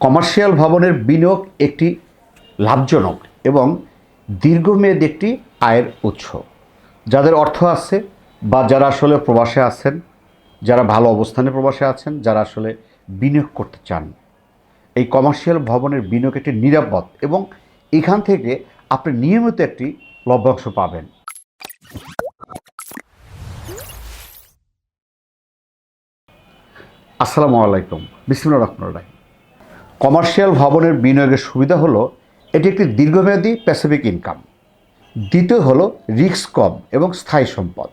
Commercial ভবনের বিনিয়োগ একটি লাভজনক এবং দীর্ঘমেয়াদী একটি আয়ের উৎস। যাদের অর্থ আছে বা যারা আসলে প্রবাসে আছেন, যারা ভালো অবস্থানে প্রবাসে আছেন, যারা আসলে বিনিয়োগ করতে চান, এই কমার্শিয়াল ভবনের বিনিয়োগ একটি নিরাপদ এবং এখান থেকে আপনি নিয়মিত একটি লভ্যাংশ পাবেন। আসসালামু আলাইকুম। বিসমুল্লাহ রহমান রাহিম। কমার্শিয়াল ভবনের বিনিয়োগের সুবিধা হলো, এটি একটি দীর্ঘমেয়াদী প্যাসিফিক ইনকাম দ্বিতীয় হলো রিস্ক কম এবং স্থায়ী সম্পদ।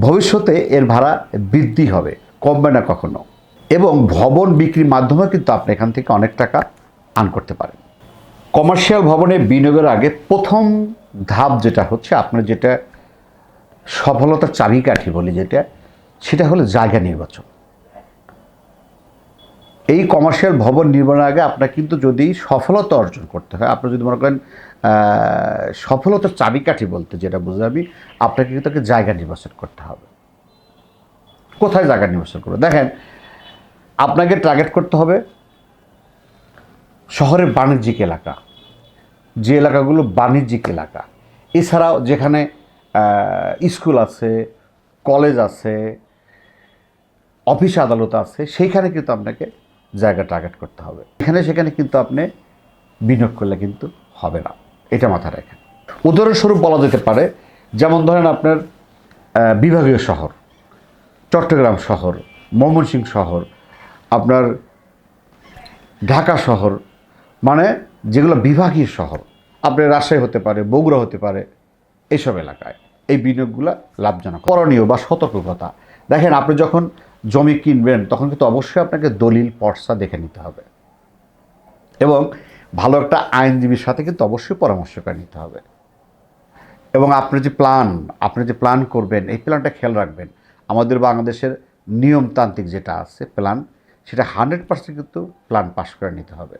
ভবিষ্যতে এর ভাড়া বৃদ্ধি হবে, কমবে না কখনো। এবং ভবন বিক্রির মাধ্যমে কিন্তু আপনি এখান থেকে অনেক টাকা আর্ন করতে পারেন। কমার্শিয়াল ভবনে বিনিয়োগের আগে প্রথম ধাপ যেটা হচ্ছে আপনার যেটা সফলতার চাবিকাঠি বলি যেটা, সেটা হলো জায়গা নির্বাচন। এই কমার্শিয়াল ভবন নির্মাণের আগে আপনার কিন্তু যদি সফলতা অর্জন করতে হয়, আপনি যদি মনে করেন সফলতার চাবিকাঠি বলতে যেটা বুঝাবি আপনাকে কিন্তু একটা জায়গা নির্বাচন করতে হবে। কোথায় জায়গা নির্বাচন করবে? দেখেন, আপনাকে টার্গেট করতে হবে শহরের বাণিজ্যিক এলাকা, যে এলাকাগুলো বাণিজ্যিক এলাকা। এছাড়াও যেখানে স্কুল আছে, কলেজ আছে, অফিস আদালত আছে, সেইখানে কিন্তু আপনাকে জায়গা টার্গেট করতে হবে। এখানে সেখানে কিন্তু আপনি বিনিয়োগ করলে কিন্তু হবে না। এটা মাথায় রাখেন। উদাহরণস্বরূপ বলা যেতে পারে, যেমন ধরেন আপনার বিভাগীয় শহর, চট্টগ্রাম শহর, ময়মনসিংহ শহর, আপনার ঢাকা শহর মানে যেগুলো বিভাগীয় শহর আপনার রাজশাহী হতে পারে, বগুড়া হতে পারে এইসব এলাকায় এই বিনিয়োগগুলো লাভজনক করণীয় বা সতর্কতা। দেখেন, আপনি যখন জমি কিনবেন, তখন কিন্তু অবশ্যই আপনাকে দলিল, পর্সা দেখে নিতে হবে। এবং ভালো একটা আইনজীবীর সাথে কিন্তু অবশ্যই পরামর্শ করে নিতে হবে। এবং আপনি যে প্ল্যান আপনি যে প্ল্যান করবেন, এই প্ল্যানটা খেয়াল রাখবেন। আমাদের বাংলাদেশের নিয়মতান্ত্রিক যেটা আছে প্ল্যান সেটা হান্ড্রেড পার্সেন্ট কিন্তু প্ল্যান পাস করে নিতে হবে।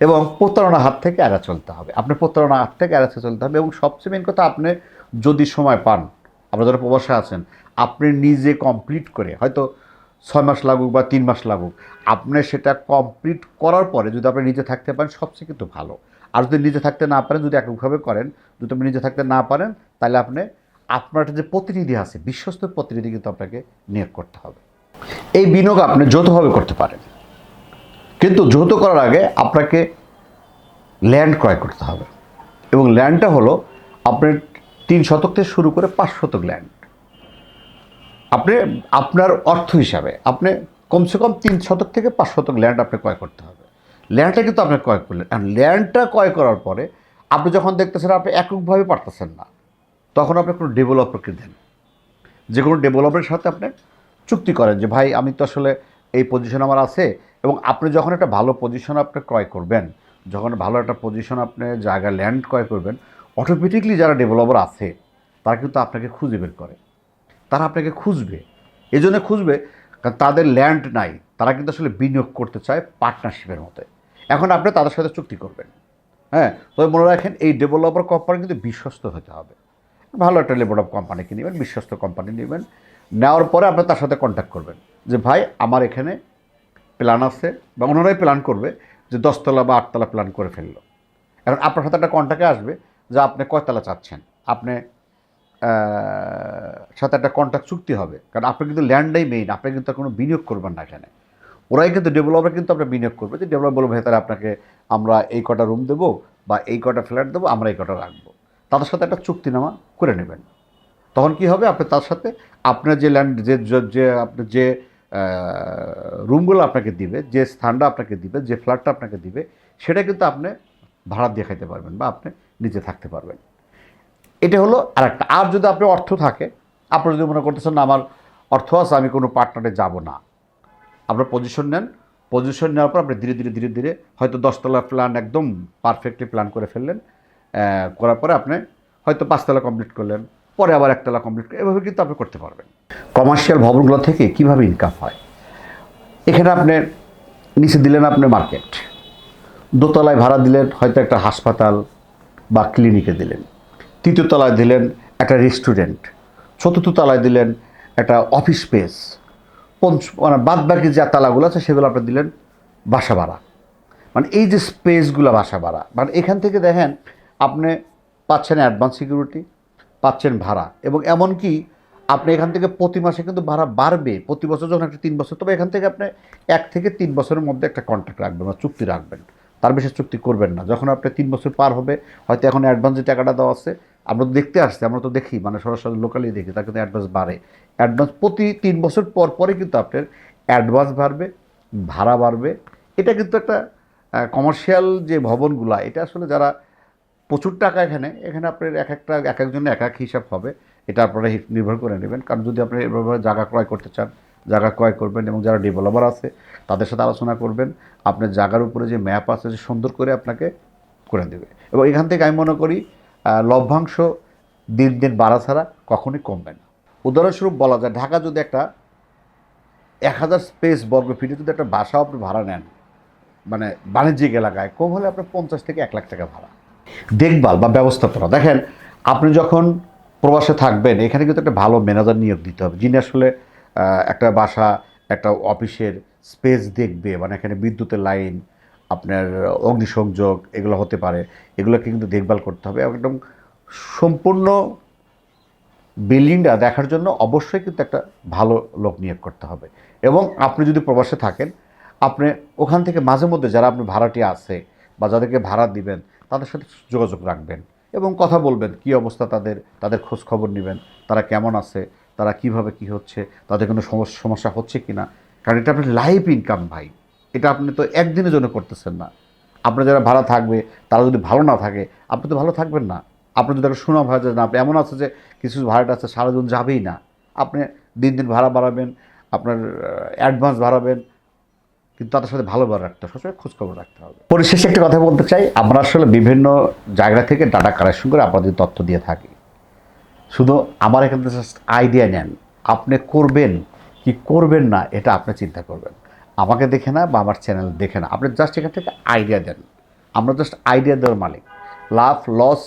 এবং প্রতারণার হাত থেকে এড়া চলতে হবে। আপনি প্রতারণার হাত থেকে এড়াতে চলতে হবে এবং সবচেয়ে মেন কথা, আপনি যদি সময় পান আপনারা যারা প্রবাসে আছেন, আপনি নিজে কমপ্লিট করে, হয়তো ছয় মাস লাগুক বা তিন মাস লাগুক, আপনি সেটা কমপ্লিট করার পরে যদি আপনি নিজে থাকতে পারেন, সবচেয়ে কিন্তু ভালো। আর যদি নিজে থাকতে না পারেন, যদি এককভাবে করেন, যদি আপনি নিজে থাকতে না পারেন, তাহলে আপনি, আপনার যে প্রতিনিধি আছে, বিশ্বস্ত প্রতিনিধি কিন্তু আপনাকে নিয়োগ করতে হবে। এই বিনিয়োগ আপনি যৌথভাবে করতে পারেন। কিন্তু যৌথ করার আগে আপনাকে ল্যান্ড ক্রয় করতে হবে। এবং ল্যান্ডটা হলো আপনার তিন শতক থেকে শুরু করে পাঁচ শতক ল্যান্ড আপনি, আপনার অর্থ হিসাবে আপনি কমসে কম তিন শতক থেকে পাঁচ শতক ল্যান্ড আপনি ক্রয় করতে হবে। ল্যান্ডটা কিন্তু আপনি ক্রয় করলেন। আর ল্যান্ডটা ক্রয় করার পরে আপনি যখন দেখতেছেন আপনি এককভাবে পারতেছেন না, তখন আপনি কোনো ডেভেলপারকে দেন যে কোনো ডেভেলপারের সাথে আপনি চুক্তি করেন যে, ভাই, আমি তো আসলে এই পজিশন আমার আছে। এবং আপনি যখন একটা ভালো পজিশন আপনি ক্রয় করবেন, যখন ভালো একটা পজিশন আপনি জায়গা ল্যান্ড ক্রয় করবেন অটোমেটিকলি যারা ডেভেলপার আছে, তারা কিন্তু আপনাকে খুঁজে বের করে। তারা আপনাকে খুঁজবে। এই জন্য খুঁজবে কারণ তাদের ল্যান্ড নাই। তারা কিন্তু আসলে বিনিয়োগ করতে চায় পার্টনারশিপের মতো। এখন আপনি তাদের সাথে চুক্তি করবেন। হ্যাঁ? তবে মনে রাখেন এই ডেভেলপার কোম্পানি কিন্তু বিশ্বস্ত হতে হবে। ভালো একটা লেবরঅফ কোম্পানিকে নেবেন, বিশ্বস্ত কোম্পানি নেবেন। নেওয়ার পরে আপনি তার সাথে কন্ট্যাক্ট করবেন যে, ভাই, আমার এখানে প্ল্যান আছে। বা ওনারাই প্ল্যান করবে যে, দশতলা বা আটতলা প্ল্যান করে ফেলল। এখন আপনার সাথে একটা কন্ট্যাক্টে আসবে যে, আপনি কয়তলা চাচ্ছেন? আপনি সাথে একটা কন্ট্যাক্ট চুক্তি হবে। কারণ আপনি কিন্তু ল্যান্ডটাই মেইন আপনি কিন্তু কোনো বিনিয়োগ করবেন না এখানে। ওরাই কিন্তু ডেভেলপার কিন্তু আপনার বিনিয়োগ করবে। যে ডেভেলপার বলবে ভেতরে আপনাকে আমরা এই কটা রুম দেবো বা এই কটা ফ্ল্যাট দেবো, আমরা এই কটা রাখব। তাদের সাথে একটা চুক্তিনামা করে নেবেন। তখন কি হবে? আপনি তার সাথে আপনার যে ল্যান্ড যে, যে- যে, আপনি যে রুমগুলো আপনাকে দিবে, যে স্থানটা আপনাকে দিবে, যে ফ্ল্যাটটা আপনাকে দিবে, সেটা কিন্তু আপনি ভাড়া দিয়ে খাইতে পারবেন বা আপনি নিজে থাকতে পারবেন। এটা হলো আর একটা আর যদি আপনার অর্থ থাকে আপনি যদি মনে করতেছেন, না, আমার অর্থ আছে, আমি কোনো পার্টনারে যাব না। আপনার পজিশন নেন। পজিশন নেওয়ার পর আপনি ধীরে ধীরে ধীরে ধীরে হয়তো দশতলা প্ল্যান একদম পারফেক্টলি প্ল্যান করে ফেললেন। করার পরে আপনি হয়তো পাঁচতলা কমপ্লিট করলেন, পরে আবার একতলা কমপ্লিট করে। এভাবে কিন্তু আপনি করতে পারবেন। কমার্শিয়াল ভবনগুলো থেকে কীভাবে ইনকাম হয়? এখানে আপনি নিচে দিলেন আপনি মার্কেট দোতলায় ভাড়া দিলেন, হয়তো একটা হাসপাতাল বা ক্লিনিকে দিলেন। তৃতীয় তলায় দিলেন একটা রেস্টুরেন্ট চতুর্থ তলায় দিলেন একটা অফিস স্পেস পঞ্চ মানে বাদ বাকি যে তালাগুলো আছে সেগুলো আপনি দিলেন বাসা ভাড়া। মানে এই যে স্পেসগুলো বাসা ভাড়া মানে এখান থেকে দেখেন আপনি পাচ্ছেন অ্যাডভান্স সিকিউরিটি পাচ্ছেন ভাড়া এবং এমনকি আপনি এখান থেকে প্রতি মাসে কিন্তু ভাড়া বাড়বে। প্রতি বছর যখন একটা তিন বছর, তবে এখান থেকে আপনি এক থেকে তিন বছরের মধ্যে একটা কন্ট্রাক্ট রাখবেন বা চুক্তি রাখবেন। তার বেশি চুক্তি করবেন না। যখন আপনি তিন বছর পার হবে, হয়তো এখন অ্যাডভান্স যে টাকাটা দেওয়া আছে আমরা তো দেখতে আসছি, আমরা তো দেখি মানে সরাসরি লোকালি দেখি, তার কিন্তু অ্যাডভান্স বাড়ে। অ্যাডভান্স প্রতি তিন বছর পর পরে কিন্তু আপনার অ্যাডভান্স বাড়বে, ভাড়া বাড়বে। এটা কিন্তু একটা কমার্শিয়াল যে ভবনগুলা, এটা আসলে যারা প্রচুর টাকা এখানে এখানে আপনার এক একটা, এক একজনের এক এক হিসাব হবে, এটা আপনারা নির্ভর করে নেবেন। কারণ যদি আপনি এভাবে জায়গা ক্রয় করতে চান, জায়গা ক্রয় করবেন এবং যারা ডেভেলপার আছে, তাদের সাথে আলোচনা করবেন, আপনার জায়গার উপরে যে ম্যাপ আছে সুন্দর করে আপনাকে করে দেবে। এবং এখান থেকে আমি মনে করি লভ্যাংশ দিন দিন বাড়া ছাড়া কখনোই কমবে না। উদাহরণস্বরূপ বলা যায়, ঢাকা যদি একটা এক হাজার স্পেস বর্গ ফিটে যদি একটা বাসাও আপনি ভাড়া নেন মানে বাণিজ্যিক এলাকায়, কম হলে আপনার পঞ্চাশ থেকে এক লাখ টাকা ভাড়া। দেখভাল বা ব্যবস্থাপনা, দেখেন, আপনি যখন প্রবাসে থাকবেন, এখানে কিন্তু একটা ভালো ম্যানেজার নিয়োগ দিতে হবে, যিনি আসলে একটা বাসা, একটা অফিসের স্পেস দেখবে মানে এখানে বিদ্যুতের লাইন আপনার অগ্নিসংযোগ এগুলো হতে পারে, এগুলোকে কিন্তু দেখভাল করতে হবে একদম সম্পূর্ণ বিল্ডিংটা দেখার জন্য অবশ্যই কিন্তু একটা ভালো লোক নিয়োগ করতে হবে। এবং আপনি যদি প্রবাসে থাকেন, আপনি ওখান থেকে মাঝে মধ্যে যারা আপনি ভাড়াটি আছে বা যাদেরকে ভাড়া দিবেন, তাদের সাথে যোগাযোগ রাখবেন এবং কথা বলবেন, কি অবস্থা তাদের তাদের খোঁজ খবর নেবেন, তারা কেমন আছে, তারা কীভাবে কি হচ্ছে, তাদের কোনো সমস্যা হচ্ছে কি না কারণ এটা আপনার লাইফ ইনকাম ভাই। এটা আপনি তো একদিনের জন্য করতেছেন না। আপনার যারা ভাড়া থাকবে, তারা যদি ভালো না থাকে, আপনি তো ভালো থাকবেন না। আপনি যদি একটা সুনাম যে না, আপনি এমন আছে যে কিছু ভাড়াটা আছে, সারাদিন যাবেই না। আপনি দিন দিন ভাড়া বাড়াবেন, আপনার অ্যাডভান্স বাড়াবেন, কিন্তু তাদের সাথে ভালো ভালো রাখতে হবে, সবসময় খোঁজখবর রাখতে হবে। পরিশেষে একটা কথা বলতে চাই, আমরা আসলে বিভিন্ন জায়গা থেকে ডাটা কালেকশন করে আপনাদের তথ্য দিয়ে থাকি। শুধু আমার এখান থেকে আইডিয়া নেন, আপনি করবেন কি করবেন না, এটা আপনি চিন্তা করবেন। আমাকে দেখে না বা আমার চ্যানেল দেখে না। আপনি জাস্ট এখান থেকে আইডিয়া দেন। আমরা জাস্ট আইডিয়া দেওয়ার মালিক। লাভ লস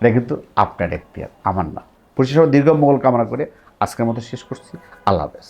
এটা কিন্তু আপনার এখতিয়ার, আমার না। পরিশেষ দীর্ঘ মঙ্গল কামনা করে আজকের মতো শেষ করছি। আল্লাহ হাফেজ।